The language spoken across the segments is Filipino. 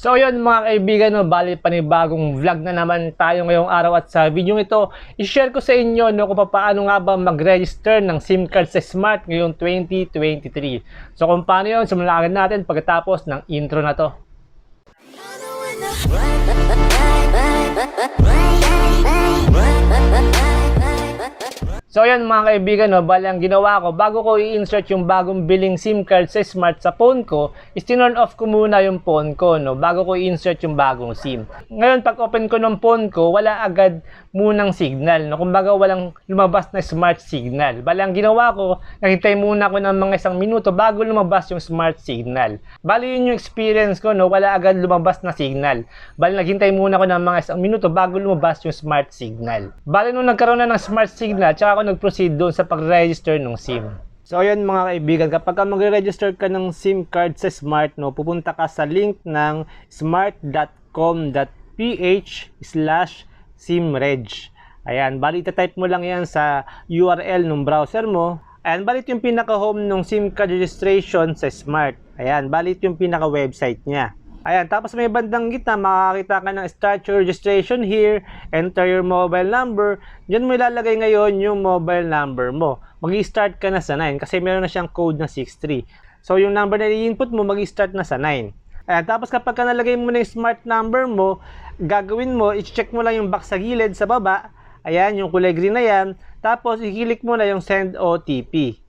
So yun mga kaibigan, no, bali panibagong vlog na naman tayo ngayong araw at sa video ito, i-share ko sa inyo no, kung paano nga ba mag-register ng SIM card sa Smart ngayong 2023. So kung paano yun, simulan natin pagkatapos ng intro na to. So yan mga kaibigan, no, bali ang ginawa ko, bago ko i-insert yung bagong billing SIM card sa Smart sa phone ko, is tinurn off ko muna yung phone ko, no, bago ko i-insert yung bagong SIM. Ngayon, pag open ko ng phone ko, wala agad munang signal, no, kumbaga walang lumabas na smart signal. Bali ang ginawa ko, naghintay muna ako ng mga isang minuto bago lumabas yung smart signal. Bali yun yung experience ko, no, wala agad lumabas na signal. Bali naghintay muna ako ng mga isang minuto bago lumabas yung smart signal. Bali nung nagkaroon na ng smart signal, tsaka ako nag-proceed doon sa pag-register ng SIM. So ayun mga kaibigan, kapag ka magre-register ka ng SIM card sa Smart, no, pupunta ka sa link ng smart.com.ph slash simreg. Ayan, bali type mo lang yan sa URL ng browser mo. Ayan, balit yung pinaka-home ng SIM card registration sa Smart. Ayan, balit yung pinaka-website niya. Ayan, tapos may bandang gitna, makakita ka ng your registration here, enter your mobile number. Diyan mo ilalagay ngayon yung mobile number mo. Mag-start ka na sa 9 kasi meron na siyang code na 63. So yung number na i-input mo, mag-start na sa 9. Ayan, tapos kapag ka nalagay mo na yung smart number mo, gagawin mo, i-check mo lang yung box sa gilid sa baba. Ayan, yung kulay green na yan. Tapos, i-click mo na yung send OTP.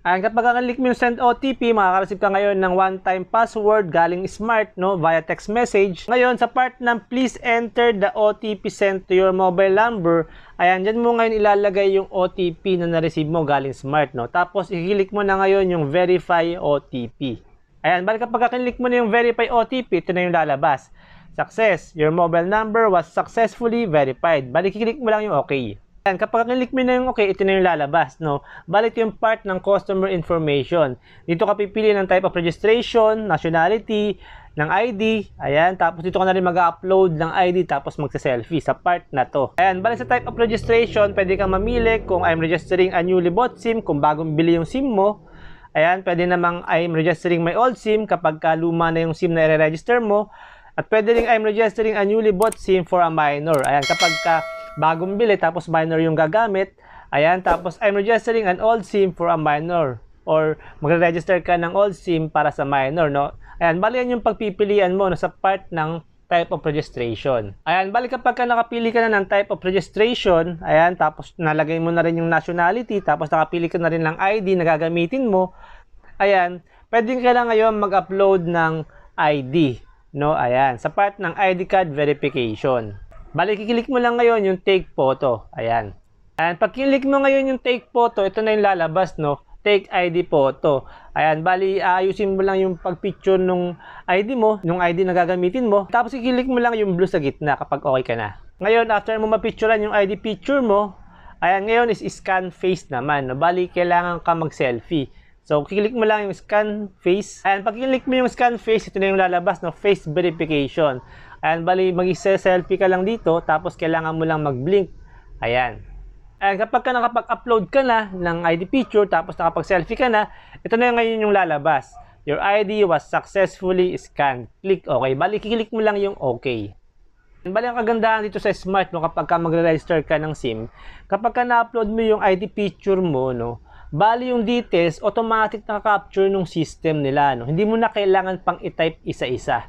Ayan, kapag kakalik mo yung send OTP, makaka-receive ka ngayon ng one-time password galing Smart, no, via text message. Ngayon, sa part ng please enter the OTP sent to your mobile number, ayan, dyan mo ngayon ilalagay yung OTP na na-receive mo galing Smart, no. Tapos, i-click mo na ngayon yung verify OTP. Ayan, balik kapag kaklik mo na yung verify OTP, ito na yung lalabas. Success, your mobile number was successfully verified. Balik, i-click mo lang yung okay. Ayan, kapag click mo na yung okay, ito na yung lalabas, no? Balik yung part ng customer information. Dito ka pipili ng type of registration, nationality, ng ID, ayan, tapos dito ka na rin mag-upload ng ID tapos magsa-selfie sa part na to. Ayan, balik sa type of registration, pwede kang mamili kung I'm registering a newly bought SIM, kung bagong bili yung SIM mo. Ayan, pwede namang I'm registering my old SIM kapag ka luma na yung SIM na i-register mo. At pwede rin I'm registering a newly bought SIM for a minor. Ayan, kapag ka bagong bili tapos minor yung gagamit. Ayan, tapos I'm registering an old SIM for a minor or magre-register ka ng old SIM para sa minor, no? Ayan, bali yan yung pagpipilian mo no, sa part ng type of registration. Ayan, bali kapag ka nakapili ka na ng type of registration, ayan, tapos nalagay mo na rin yung nationality, tapos nakapili ka na rin ng ID na gagamitin mo, ayan, pwede ka lang ngayon mag-upload ng ID, no? Ayan, sa part ng ID card verification. Bali, kiklik mo lang ngayon yung take photo. Ayan. Ayan, pag kilik mo ngayon yung take photo, ito na yung lalabas, no? Take ID photo. Ayan, bali, ayusin mo lang yung pagpicture nung ID mo, nung ID na gagamitin mo. Tapos, kikilik mo lang yung blue sa gitna kapag okay ka na. Ngayon, after mo mapicturean yung ID picture mo, ayan, ngayon is scan face naman. No? Bali, kailangan ka mag-selfie. So, kiklik mo lang yung scan face. Ayan, pag kilik mo yung scan face, ito na yung lalabas, no? Face verification. Ayan, bali, mag-selfie ka lang dito, tapos kailangan mo lang mag-blink. Ayan. Ayan, kapag ka nakapag-upload ka na ng ID picture, tapos nakapag-selfie ka na, ito na ngayon yung lalabas. Your ID was successfully scanned. Click OK. Bali, kiklik mo lang yung OK. Bali, ang kagandahan dito sa Smart, no, kapag ka magre-register ka ng SIM, kapag ka na-upload mo yung ID picture mo, no, bali yung details, automatic na-capture ng system nila. No? Hindi mo na kailangan pang i-type isa-isa.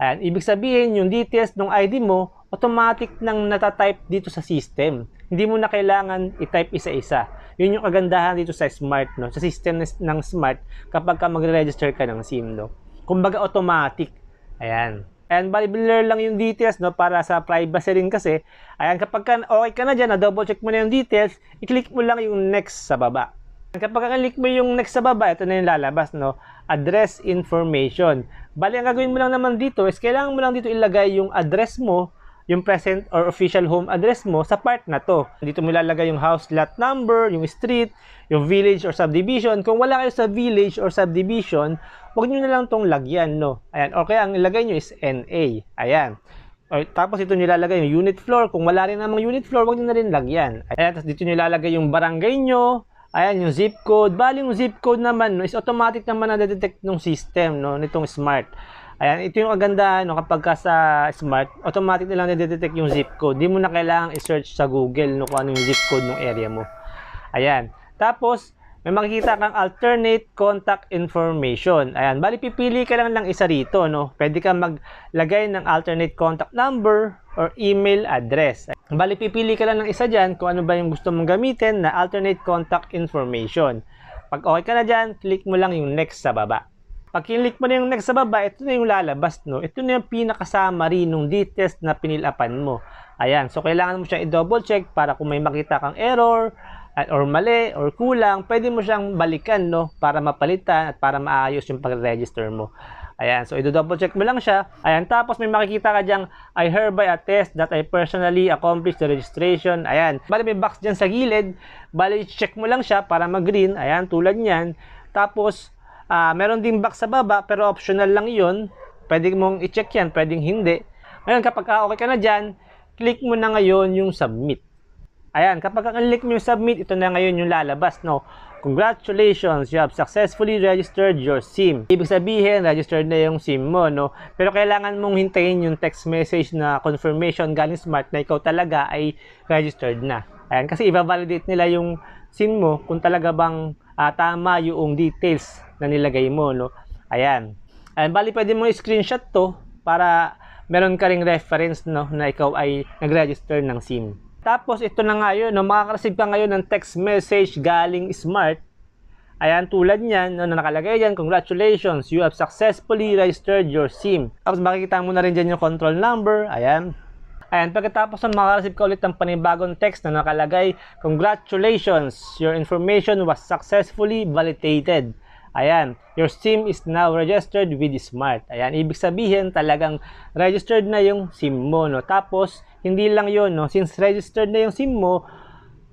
Ayan, ibig sabihin, yung details ng ID mo, automatic nang natatype dito sa system. Hindi mo na kailangan i-type isa-isa. Yun yung kagandahan dito sa Smart, no? sa system ng Smart kapag ka magre-register ka ng SIM. No? Kumbaga automatic. Ayan. And bali blur lang yung details no para sa privacy rin kasi. Ayan kapag ka, okay ka na diyan, na double check mo na yung details, i-click mo lang yung next sa baba. Kapag click mo yung next sa baba, ito na yung lalabas, no? Address information. Bali, ang gagawin mo lang naman dito is kailangan mo lang dito ilagay yung address mo, yung present or official home address mo sa part na to. Dito mo ilalagay yung house lot number, yung street, yung village or subdivision. Kung wala kayo sa village or subdivision, huwag nyo na lang tong lagyan, no? Ayan, or kaya ang ilagay nyo is NA. Ayan. O, tapos dito nyo ilalagay yung unit floor. Kung wala rin namang unit floor, huwag nyo na rin lagyan. Ayan, tapos dito nyo ilalagay yung barangay nyo, Ayan, yung zip code. Bali, yung zip code naman no, is automatic naman na detect ng system no, nitong smart. Ayan, ito yung kagandahan no, kapag ka sa smart, automatic na lang na-detect yung zip code. Di mo na kailangang i-search sa Google no, kung ano yung zip code ng area mo. Ayan. Tapos, may makikita kang alternate contact information. Ayan, bali pipili ka lang lang isa rito, no? Pwede kang maglagay ng alternate contact number or email address. Bali pipili ka lang ng isa diyan kung ano ba yung gusto mong gamitin na alternate contact information. Pag okay ka na diyan, click mo lang yung next sa baba. Pag kinlik mo na yung next sa baba, ito na yung lalabas, no? Ito na yung pinakasummary nung details na pinilapan mo. Ayan, so kailangan mo siyang i-double check para kung may makita kang error, or mali, or kulang, pwede mo siyang balikan, no? Para mapalitan at para maayos yung pag-register mo. Ayan, so i-double check mo lang siya. Ayan, tapos may makikita ka diyang, I hereby attest that I personally accomplished the registration. Ayan, bali may box dyan sa gilid. Bali, check mo lang siya para mag-green. Ayan, tulad niyan. Tapos, ah meron ding box sa baba, pero optional lang yun. Pwede mong i-check yan, pwedeng hindi. Ngayon, kapag okay ka na dyan, click mo na ngayon yung submit. Ayan, kapag click mo yung submit, ito na ngayon yung lalabas, no? Congratulations, you have successfully registered your SIM. Ibig sabihin, registered na yung SIM mo, no? Pero kailangan mong hintayin yung text message na confirmation galing smart na ikaw talaga ay registered na. Ayan, kasi i-validate nila yung SIM mo kung talaga bang ah, tama yung details na nilagay mo, no? Ayan. Ayan, bali pwede mo i-screenshot to para meron ka reference, no, na ikaw ay nag-register ng SIM. Tapos ito na nga yun, no, makaka-receive ka ngayon ng text message galing Smart. Ayan, tulad niyan, no, na nakalagay dyan, congratulations, you have successfully registered your SIM. Tapos makikita mo na rin dyan yung control number, ayan. Ayan, pagkatapos na makaka-receive ka ulit ng panibagong text na nakalagay, congratulations, your information was successfully validated. Ayan, your SIM is now registered with Smart. Ayan, ibig sabihin talagang registered na yung SIM mo, no? Tapos, hindi lang yon no? Since registered na yung SIM mo,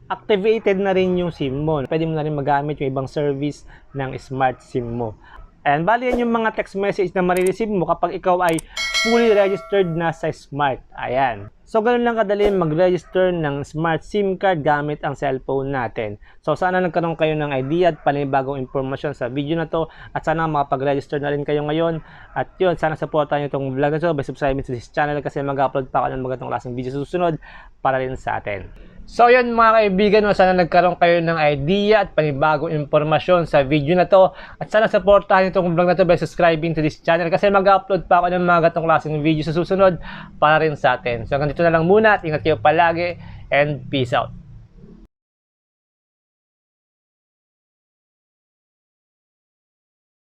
activated na rin yung SIM mo. Pwede mo na rin magamit yung ibang service ng Smart SIM mo. Ayan, bali yan yung mga text message na marireceive mo kapag ikaw ay fully registered na sa Smart. Ayan. So, ganun lang kadali mag-register ng Smart SIM card gamit ang cellphone natin. So, sana nagkaroon kayo ng idea at panibagong impormasyon sa video na to at sana makapag-register na rin kayo ngayon. At yun, sana supportan nyo itong vlog na to by subscribing to this channel kasi mag-upload pa ako ng magandang klaseng video sa susunod para rin sa atin. So yun mga kaibigan, sana nagkaroon kayo ng idea at panibagong impormasyon sa video na to. At sana supportahan itong vlog na to by subscribing to this channel kasi mag-upload pa ako ng mga gatong klaseng video sa susunod para rin sa atin. So hanggang dito na lang muna at ingat kayo palagi and peace out.